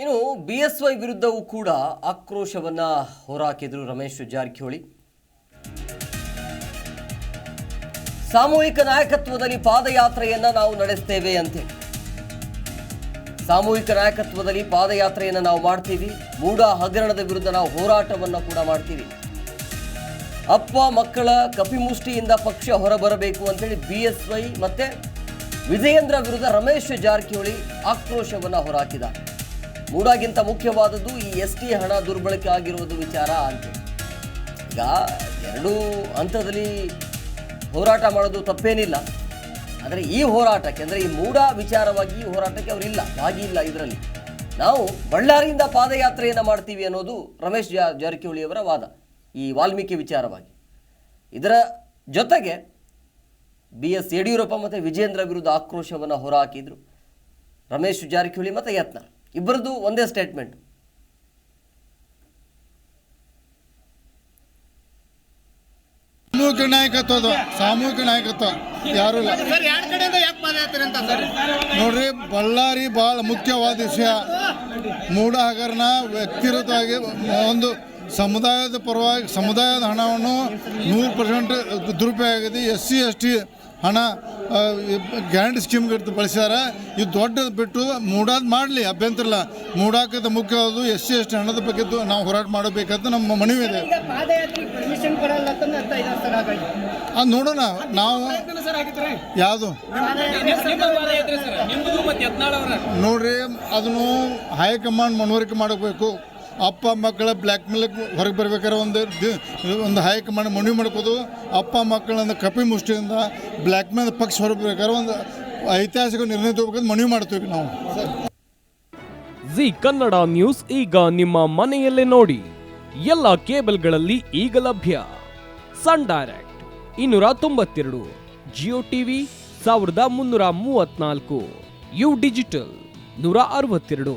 ಇನ್ನು B S Y ವಿರುದ್ಧವೂ ಕೂಡ ಆಕ್ರೋಶವನ್ನ ಹೊರಹಾಕಿದ್ರು ರಮೇಶ್ ಜಾರಕಿಹೊಳಿ. ಸಾಮೂಹಿಕ ನಾಯಕತ್ವದಲ್ಲಿ ಪಾದಯಾತ್ರೆಯನ್ನ ನಾವು ನಡೆಸ್ತೇವೆ ಅಂತೇಳಿ ಸಾಮೂಹಿಕ ನಾಯಕತ್ವದಲ್ಲಿ ಪಾದಯಾತ್ರೆಯನ್ನ ನಾವು ಮಾಡ್ತೀವಿ. ಮೂಢ ಹಗರಣದ ವಿರುದ್ಧ ನಾವು ಹೋರಾಟವನ್ನ ಕೂಡ ಮಾಡ್ತೀವಿ. ಅಪ್ಪ ಮಕ್ಕಳ ಕಪಿಮುಷ್ಟಿಯಿಂದ ಪಕ್ಷ ಹೊರಬರಬೇಕು ಅಂತೇಳಿ ಬಿ ಎಸ್ ವೈ ಮತ್ತೆ ವಿಜಯೇಂದ್ರ ವಿರುದ್ಧ ರಮೇಶ್ ಜಾರಕಿಹೊಳಿ ಆಕ್ರೋಶವನ್ನ ಹೊರಹಾಕಿದ ಮೂಡಾಗಿಂತ ಮುಖ್ಯವಾದದ್ದು ಈ ಎಸ್ ಟಿ ಹಣ ದುರ್ಬಳಕೆ ಆಗಿರುವುದು ವಿಚಾರ ಅಂತ ಈಗ ಎರಡೂ ಹಂತದಲ್ಲಿ ಹೋರಾಟ ಮಾಡೋದು ತಪ್ಪೇನಿಲ್ಲ. ಆದರೆ ಈ ಹೋರಾಟಕ್ಕೆ, ಅಂದರೆ ಈ ಮೂಡ ವಿಚಾರವಾಗಿ ಈ ಹೋರಾಟಕ್ಕೆ ಅವರಿಲ್ಲ ಭಾಗಿ ಇಲ್ಲ ಇದರಲ್ಲಿ. ನಾವು ಬಳ್ಳಾರಿಯಿಂದ ಪಾದಯಾತ್ರೆಯನ್ನು ಮಾಡ್ತೀವಿ ಅನ್ನೋದು ರಮೇಶ್ ಜಾರಕಿಹೊಳಿಯವರ ವಾದ, ಈ ವಾಲ್ಮೀಕಿ ವಿಚಾರವಾಗಿ. ಇದರ ಜೊತೆಗೆ ಬಿ ಎಸ್ ಯಡಿಯೂರಪ್ಪ ಮತ್ತು ವಿಜೇಂದ್ರ ವಿರುದ್ಧ ಆಕ್ರೋಶವನ್ನು ಹೊರಹಾಕಿದರು. ರಮೇಶ್ ಜಾರಕಿಹೊಳಿ ಮತ್ತು ಯತ್ನ. ಇಬ್ಬರದು ಒಂದೇ ಸ್ಟೇಟ್ಮೆಂಟ್ ಸಾಮೂಹಿಕ ನಾಯಕತ್ವ ಅದು ಸಾಮೂಹಿಕ ನಾಯಕತ್ವ ಯಾರು ಇಲ್ಲ. ನೋಡ್ರಿ ಬಳ್ಳಾರಿ ಭಾಳ ಮುಖ್ಯವಾದ ವಿಷಯ. ಮೂಡ ಹಗರಣ ವ್ಯಕ್ತಿಗತವಾಗಿ ಒಂದು ಸಮುದಾಯದ ಪರವಾಗಿ ಸಮುದಾಯದ ಹಣವನ್ನು ನೂರು ಪರ್ಸೆಂಟ್ ದುರುಪಯೋಗ ಆಗಿದೆ. ಎಸ್ ಸಿ ಎಸ್ ಟಿ ಹಣ ಗ್ಯಾರಂಟಿ ಸ್ಕೀಮ್ಗೆ ಬಳಸ್ಯಾರ ಇದು ದೊಡ್ಡದು ಬಿಟ್ಟು ಮೂಡಾದ್ ಮಾಡಲಿ ಅಭ್ಯಂತರ ಇಲ್ಲ ಮೂಡಾಕದ ಮುಖ್ಯವಾದ ಎಸ್ ಸಿ ಎಸ್ ಟಿ ಹಣದ ಬಗ್ಗೆ ನಾವು ಹೋರಾಟ ಮಾಡಬೇಕಂತ ನಮ್ಮ ಮನವಿ ಇದೆ. ಅದು ನೋಡೋಣ. ನಾವು ಯಾವುದು? ನೋಡ್ರಿ ಅದನ್ನು ಹೈಕಮಾಂಡ್ ಮನವರಿಕೆ ಮಾಡಬೇಕು. ಅಪ್ಪ ಮಕ್ಕಳ ಬ್ಲ್ಯಾಕ್ ಮೇಲ್ ಹೊರಗೆ ಬರ್ಬೇಕಾದ್ರೆ ಒಂದು ಒಂದು ಹೈಕಮಾಂಡ್ ಮನವಿ ಮಾಡ್ಕೋದು. ಅಪ್ಪ ಮಕ್ಕಳನ್ನ ಕಪಿ ಮುಷ್ಟಿಯಿಂದ ಬ್ಲ್ಯಾಕ್ ಮೇಲ್ ಪಕ್ಷ ಹೊರಗೆ ಒಂದು ಐತಿಹಾಸಿಕ ನಿರ್ಣಯ ತಗೋಬೇಕಂತ ಮನವಿ ಮಾಡ್ತೀವಿ ನಾವು. ಜಿ ಕನ್ನಡ ನ್ಯೂಸ್ ಈಗ ನಿಮ್ಮ ಮನೆಯಲ್ಲೇ ನೋಡಿ. ಎಲ್ಲ ಕೇಬಲ್ಗಳಲ್ಲಿ ಈಗ ಲಭ್ಯ. ಸನ್ ಡೈರೆಕ್ಟ್ ಇನ್ನೂರ ತೊಂಬತ್ತೆರಡು, ಜಿಯೋ ಟಿವಿ ಸಾವಿರದ ಮುನ್ನೂರ ಮೂವತ್ನಾಲ್ಕು ಯು ಡಿಜಿಟಲ್ ನೂರ ಅರವತ್ತೆರಡು.